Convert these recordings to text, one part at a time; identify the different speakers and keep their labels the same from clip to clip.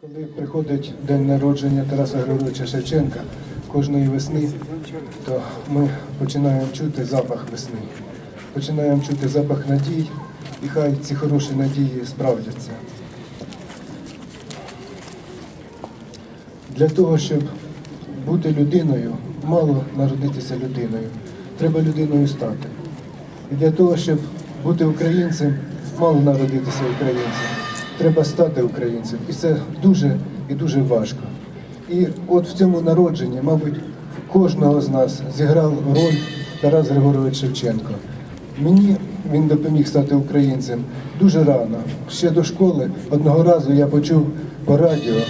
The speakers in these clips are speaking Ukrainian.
Speaker 1: Коли приходить день народження Тараса Григоровича Шевченка кожної весни, то ми починаємо чути запах весни. Починаємо чути запах надій, і хай ці хороші надії справдяться. Для того, щоб бути людиною, мало народитися людиною. Треба людиною стати. І для того, щоб бути українцем, мало народитися українцем. Треба стати українцем. І це дуже і дуже важко. І от в цьому народженні, мабуть, кожного з нас зіграв роль Тарас Григорович Шевченко. Мені він допоміг стати українцем дуже рано. Ще до школи одного разу я почув по радіо,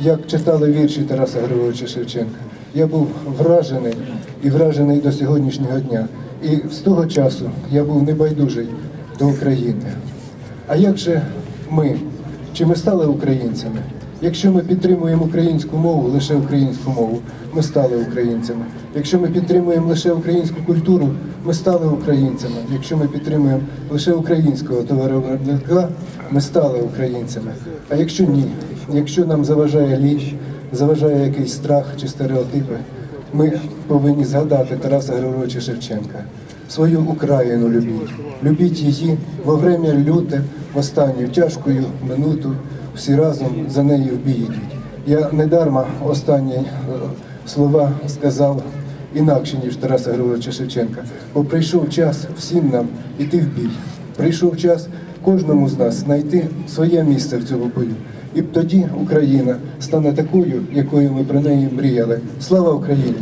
Speaker 1: як читали вірші Тараса Григоровича Шевченка. Я був вражений і вражений до сьогоднішнього дня. І з того часу я був небайдужий до України. А як же ми? Чи ми стали українцями? Якщо ми підтримуємо українську мову, лише українську мову, ми стали українцями. Якщо ми підтримуємо лише українську культуру, ми стали українцями. Якщо ми підтримуємо лише українського товаровиробника, ми стали українцями. А якщо ні, якщо нам заважає ліч, заважає якийсь страх чи стереотипи, ми повинні згадати Тараса Григоровича Шевченка. Свою Україну любіть, любіть її во время люте, в останню тяжкою минуту, всі разом за нею в. Я недарма останні е, слова сказав інакше, ніж Тараса Григоровича Шевченка, бо прийшов час всім нам іти в бій. Прийшов час кожному з нас знайти своє місце в цьому бою. І тоді Україна стане такою, якою ми про неї мріяли. Слава Україні!